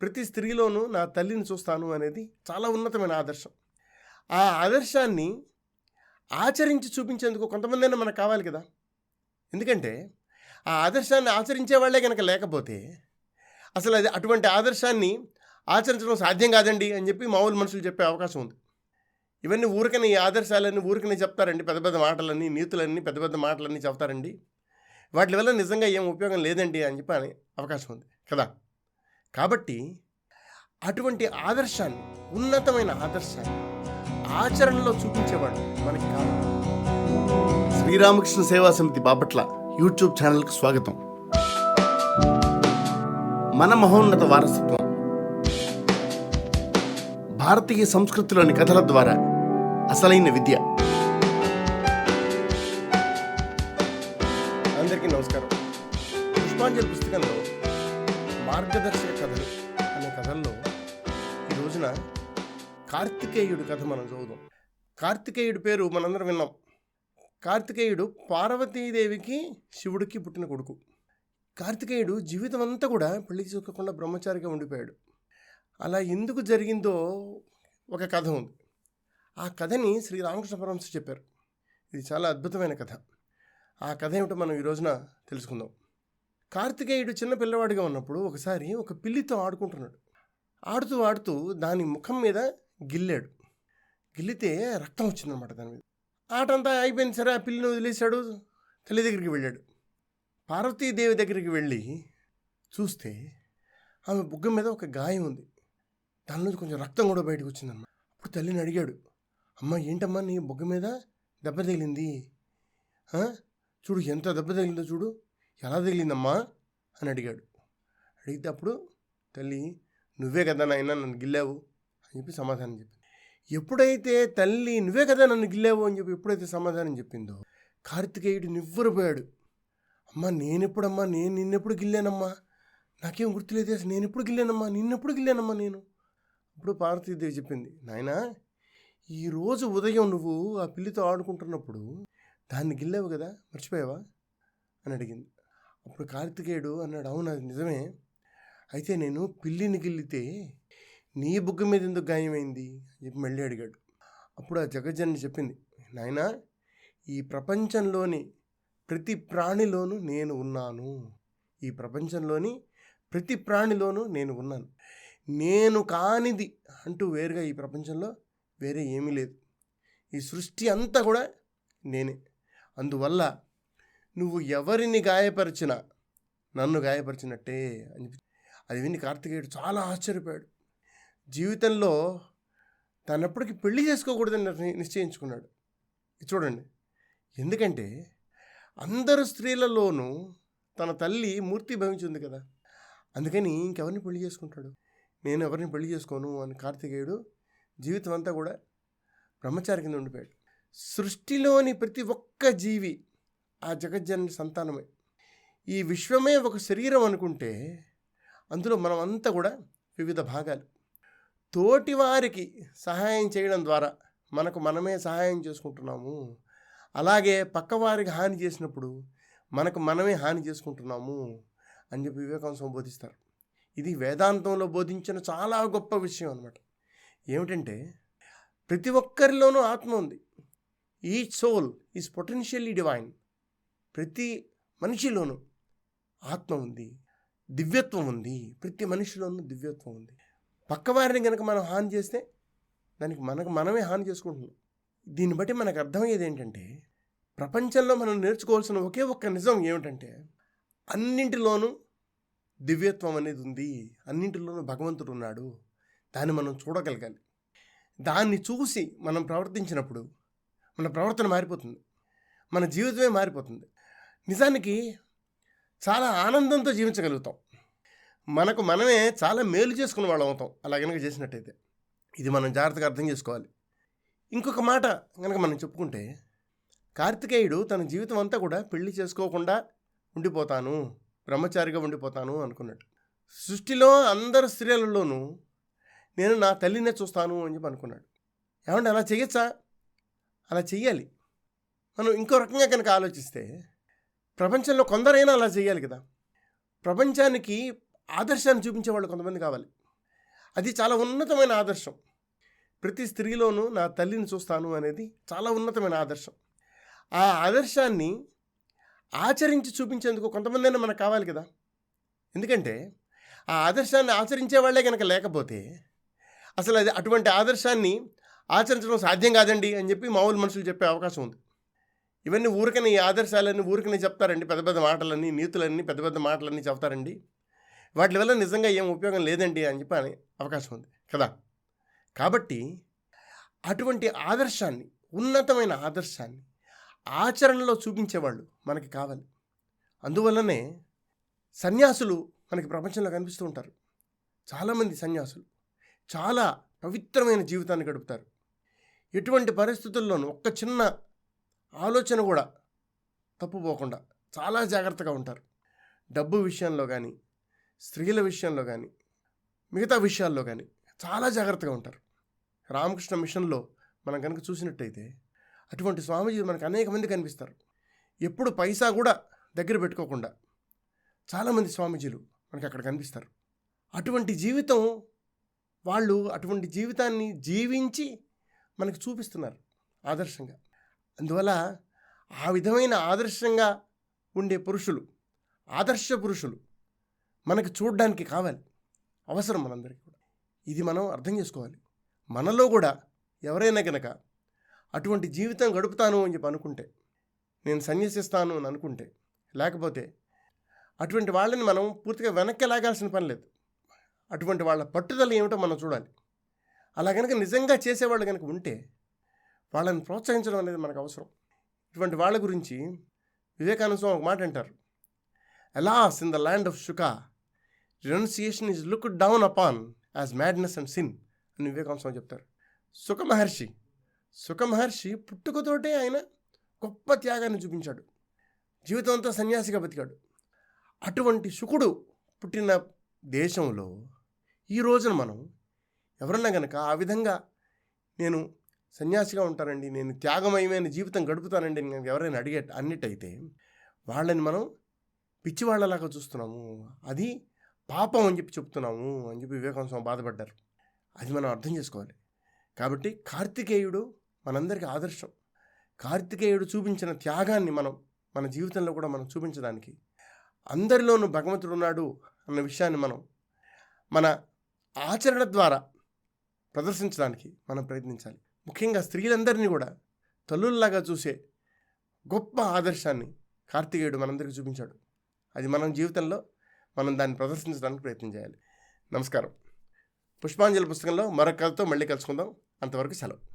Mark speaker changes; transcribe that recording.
Speaker 1: ప్రతి స్త్రీలోనూ నా తల్లిని చూస్తాను అనేది చాలా ఉన్నతమైన ఆదర్శం. ఆ ఆదర్శాన్ని ఆచరించి చూపించేందుకు కొంతమందైనా మనకు కావాలి కదా? ఎందుకంటే ఆ ఆదర్శాన్ని ఆచరించే వాళ్ళే కనుక లేకపోతే అసలు అది అటువంటి ఆదర్శాన్ని ఆచరించడం సాధ్యం కాదండి అని చెప్పి మామూలు మనుషులు చెప్పే అవకాశం ఉంది. ఇవన్నీ ఊరికనే ఈ ఆదర్శాలన్నీ ఊరికనే చెప్తారండి. పెద్ద పెద్ద మాటలన్నీ నీతులన్నీ పెద్ద పెద్ద మాటలన్నీ చెప్తారండి. వాటి వల్ల నిజంగా ఏం ఉపయోగం లేదండి అని చెప్పి అని అవకాశం ఉంది కదా? కాబట్టి అటువంటి ఆదర్శాన్ని ఉన్నతమైన ఆదర్శాన్ని ఆచరణలో చూపించేవాడు మనకి కావాలి.
Speaker 2: శ్రీరామకృష్ణ సేవా సమితి బాపట్ల యూట్యూబ్ ఛానల్కి స్వాగతం. మన మహోన్నత వారసత్వం. భారతీయ సంస్కృతిలోని కథల ద్వారా అసలైన విద్య.
Speaker 1: అందరికీ నమస్కారం. పుష్పాంజలి పుస్తకంలో మార్గదర్శక కథలు అనే కథల్లో ఈ రోజున కార్తికేయుడు కథ మనం చదువుదాం. కార్తికేయుడి పేరు మనందరం విన్నాం. కార్తికేయుడు పార్వతీదేవికి శివుడికి పుట్టిన కొడుకు. కార్తికేయుడు జీవితం అంతా కూడా పెళ్ళి చేసుకోకుండా బ్రహ్మచారిగా ఉండిపోయాడు. అలా ఎందుకు జరిగిందో ఒక కథ ఉంది. ఆ కథని శ్రీ పరమశ చెప్పారు. ఇది చాలా అద్భుతమైన కథ. ఆ కథ ఏమిటో మనం ఈ రోజున తెలుసుకుందాం. కార్తికేయుడు చిన్న పిల్లవాడిగా ఉన్నప్పుడు ఒకసారి ఒక పిల్లితో ఆడుకుంటున్నాడు. ఆడుతూ ఆడుతూ దాని ముఖం మీద గిల్లాడు. గిల్లితే రక్తం వచ్చిందనమాట దాని మీద. ఆట అంతా అయిపోయింది సరే ఆ పిల్లిని వదిలేశాడు తల్లి దగ్గరికి వెళ్ళాడు. పార్వతీదేవి దగ్గరికి వెళ్ళి చూస్తే ఆమె బుగ్గ మీద ఒక గాయం ఉంది. దాని నుంచి కొంచెం రక్తం కూడా బయటకు వచ్చిందమ్మ అప్పుడు తల్లిని అడిగాడు అమ్మ ఏంటమ్మా నీ బుగ్గ మీద దెబ్బ తగిలింది? చూడు ఎంత దెబ్బ తగిలిందో చూడు. ఎలా తగిలిందమ్మా? అని అడిగాడు. అడిగితే అప్పుడు తల్లి నువ్వే కదా నాయన నన్ను గిల్లావు? అని చెప్పి సమాధానం చెప్పింది. ఎప్పుడైతే తల్లి నువ్వే కదా నన్ను గిల్లావు? అని చెప్పి ఎప్పుడైతే సమాధానం చెప్పిందో కార్తికేయుడు నివ్వరిపోయాడు. అమ్మా నేనెప్పుడమ్మా? నేను నిన్నెప్పుడు గిల్లానమ్మా? నాకేం గుర్తులేదు అసలు. నేను ఎప్పుడు గిల్లానమ్మా? నిన్నెప్పుడు గిల్లానమ్మా నేను? అప్పుడు పార్వతీదేవి చెప్పింది. నాయనా ఈరోజు ఉదయం నువ్వు ఆ పిల్లితో ఆడుకుంటున్నప్పుడు దాన్ని గిల్లావు కదా? మర్చిపోయావా? అని అడిగింది. అప్పుడు కార్తికేయుడు అన్నాడు అవును అది నిజమే. అయితే నేను పిల్లిని గిల్లితే నీ బుగ్గ మీద ఎందుకు గాయమైంది? అని చెప్పి మళ్ళీ అడిగాడు. అప్పుడు ఆ జగజ్జన్ని చెప్పింది నాయనా ఈ ప్రపంచంలోని ప్రతి ప్రాణిలోనూ నేను ఉన్నాను. ఈ ప్రపంచంలోని ప్రతి ప్రాణిలోనూ నేను ఉన్నాను. నేను కానిది అంటూ వేరుగా ఈ ప్రపంచంలో వేరే ఏమీ లేదు. ఈ సృష్టి అంతా కూడా నేనే. అందువల్ల నువ్వు ఎవరిని గాయపరిచినా నన్ను గాయపరిచినట్టే అని చెప్పి అది విని కార్తికేయుడు చాలా ఆశ్చర్యపోయాడు. జీవితంలో తనప్పటికి పెళ్ళి చేసుకోకూడదని నిశ్చయించుకున్నాడు. ఇది చూడండి. ఎందుకంటే అందరు స్త్రీలలోనూ తన తల్లి మూర్తి భవించింది కదా. అందుకని ఇంకెవరిని పెళ్ళి చేసుకుంటాడు? నేను ఎవరిని పెళ్ళి చేసుకోను అని కార్తికేయుడు జీవితం అంతా కూడా బ్రహ్మచారి కింద ఉండిపోయాడు. సృష్టిలోని ప్రతి ఒక్క జీవి ఆ జగజ్జనని సంతానమే. ఈ విశ్వమే ఒక శరీరం అనుకుంటే అందులో మనం అంతా కూడా వివిధ భాగాలు. తోటివారికి సహాయం చేయడం ద్వారా మనకు మనమే సహాయం చేసుకుంటున్నాము. అలాగే పక్కవారికి హాని చేసినప్పుడు మనకు మనమే హాని చేసుకుంటున్నాము అని చెప్పి వివేకాంశం బోధిస్తారు. ఇది వేదాంతంలో బోధించిన చాలా గొప్ప విషయం అనమాట ఏమిటంటే ప్రతి ఒక్కరిలోనూ ఆత్మ ఉంది. Each soul is potentially divine ప్రతి మనిషిలోనూ ఆత్మ ఉంది దివ్యత్వం ఉంది ప్రతి మనిషిలోనూ దివ్యత్వం ఉంది. పక్కవారిని కనుక మనం హాని చేస్తే దానికి మనకు మనమే హాని చేసుకుంటున్నాం. దీన్ని బట్టి మనకు అర్థమయ్యేది ఏంటంటే ప్రపంచంలో మనం నేర్చుకోవాల్సిన ఒకే ఒక్క నిజం ఏమిటంటే అన్నింటిలోనూ దివ్యత్వం అనేది ఉంది అన్నింటిలోనూ భగవంతుడు ఉన్నాడు దాన్ని మనం చూడగలగాలి. దాన్ని చూసి మనం ప్రవర్తించినప్పుడు మన ప్రవర్తన మారిపోతుంది మన జీవితమే మారిపోతుంది. నిజానికి చాలా ఆనందంతో జీవించగలుగుతాం. మనకు మనమే చాలా మేలు చేసుకున్న వాళ్ళం అవుతాం. అలా కనుక చేసినట్టయితే ఇది మనం జాగ్రత్తగా అర్థం చేసుకోవాలి. ఇంకొక మాట కనుక మనం చెప్పుకుంటే కార్తికేయుడు తన జీవితం అంతా కూడా పెళ్ళి చేసుకోకుండా ఉండిపోతాను బ్రహ్మచారిగా ఉండిపోతాను అనుకున్నాడు. సృష్టిలో అందరు స్త్రీలలోనూ నేను నా తల్లినే చూస్తాను అని చెప్పి అనుకున్నాడు. ఏమంటే అలా చేయొచ్చా? అలా చెయ్యాలి. మనం ఇంకో రకంగా కనుక ఆలోచిస్తే ప్రపంచంలో కొందరైనా అలా చేయాలి కదా. ప్రపంచానికి ఆదర్శాన్ని చూపించే వాళ్ళు కొంతమంది కావాలి. అది చాలా ఉన్నతమైన ఆదర్శం. ప్రతి స్త్రీలోనూ నా తల్లిని చూస్తాను అనేది చాలా ఉన్నతమైన ఆదర్శం. ఆ ఆదర్శాన్ని ఆచరించి చూపించేందుకు కొంతమంది అయినా మనకు కావాలి కదా. ఎందుకంటే ఆ ఆదర్శాన్ని ఆచరించే వాళ్ళే కనుక లేకపోతే అసలు అది అటువంటి ఆదర్శాన్ని ఆచరించడం సాధ్యం కాదండి అని చెప్పి మామూలు మనుషులు చెప్పే అవకాశం ఉంది. ఇవన్నీ ఊరికనే ఈ ఆదర్శాలన్నీ ఊరికనే చెప్తారండి. పెద్ద పెద్ద మాటలన్నీ నీతులన్నీ పెద్ద పెద్ద మాటలన్నీ చెప్తారండి. వాటి వల్ల నిజంగా ఏం ఉపయోగం లేదండి అని చెప్పి అవకాశం ఉంది. కదా? కాబట్టి అటువంటి ఆదర్శాన్ని ఉన్నతమైన ఆదర్శాన్ని ఆచరణలో చూపించేవాళ్ళు మనకి కావాలి. అందువల్లనే సన్యాసులు మనకి ప్రపంచంలో కనిపిస్తూ ఉంటారు. చాలామంది సన్యాసులు చాలా పవిత్రమైన జీవితాన్ని గడుపుతారు. ఎటువంటి పరిస్థితుల్లోనూ ఒక్క చిన్న ఆలోచన కూడా తప్పుపోకుండా చాలా జాగ్రత్తగా ఉంటారు. డబ్బు విషయంలో కానీ స్త్రీల విషయంలో కానీ మిగతా విషయాల్లో కానీ చాలా జాగ్రత్తగా ఉంటారు. రామకృష్ణ మిషన్లో మనం కనుక చూసినట్టయితే అటువంటి స్వామీజీ మనకు అనేక మంది కనిపిస్తారు. ఎప్పుడు పైసా కూడా దగ్గర పెట్టుకోకుండా చాలామంది స్వామీజీలు మనకి అక్కడ కనిపిస్తారు. అటువంటి జీవితం వాళ్ళు అటువంటి జీవితాన్ని జీవించి మనకు చూపిస్తున్నారు ఆదర్శంగా. అందువల్ల ఆ విధమైన ఆదర్శంగా ఉండే పురుషులు ఆదర్శ పురుషులు మనకు చూడడానికి కావాలి. అవసరం మనందరికీ కూడా. ఇది మనం అర్థం చేసుకోవాలి. మనలో కూడా ఎవరైనా కనుక అటువంటి జీవితం గడుపుతాను అని చెప్పి అనుకుంటే నేను సన్యసిస్తాను అని అనుకుంటే లేకపోతే అటువంటి వాళ్ళని మనం పూర్తిగా వెనక్కి లాగాల్సిన పని లేదు. అటువంటి వాళ్ళ పట్టుదల ఏమిటో మనం చూడాలి. అలా కనుక నిజంగా చేసేవాళ్ళు కనుక ఉంటే వాళ్ళని ప్రోత్సహించడం అనేది మనకు అవసరం. ఇటువంటి వాళ్ళ గురించి వివేకానంద స్వామి ఒక మాట అంటారు. Alas in the land of Shuka renunciation is look down upon as madness and sin అని వివేకానంద స్వామి చెప్తారు. సుఖ మహర్షి సుఖ మహర్షి పుట్టుకతోటే ఆయన గొప్ప త్యాగాన్ని చూపించాడు. జీవితం అంతా సన్యాసిగా బతికాడు. అటువంటి శుకుడు పుట్టిన దేశంలో ఈ రోజున మనం ఎవరన్నా కనుక ఆ విధంగా నేను సన్యాసిగా ఉంటానండి. నేను త్యాగమయమైన జీవితం గడుపుతానండి. నేను ఎవరైనా అడిగే అన్నిటైతే వాళ్ళని మనం పిచ్చివాళ్ళలాగా చూస్తున్నాము. అది పాపం అని చెప్పి చెప్తున్నాము అని చెప్పి వివేకానంద స్వామి బాధపడ్డారు. అది మనం అర్థం చేసుకోవాలి. కాబట్టి కార్తికేయుడు మనందరికీ ఆదర్శం. కార్తికేయుడు చూపించిన త్యాగాన్ని మనం మన జీవితంలో కూడా మనం చూపించడానికి అందరిలోనూ భగవంతుడు ఉన్నాడు అన్న విషయాన్ని మనం మన ఆచరణ ద్వారా ప్రదర్శించడానికి మనం ప్రయత్నించాలి. ముఖ్యంగా స్త్రీలందరినీ కూడా తల్లుల్లాగా చూసే గొప్ప ఆదర్శాన్ని కార్తికేయుడు మనందరికీ చూపించాడు. అది మనం జీవితంలో మనం దాన్ని ప్రదర్శించడానికి ప్రయత్నం చేయాలి. నమస్కారం. పుష్పాంజలి పుస్తకంలో మరొక కథతో మళ్ళీ కలుసుకుందాం. అంతవరకు సెలవు.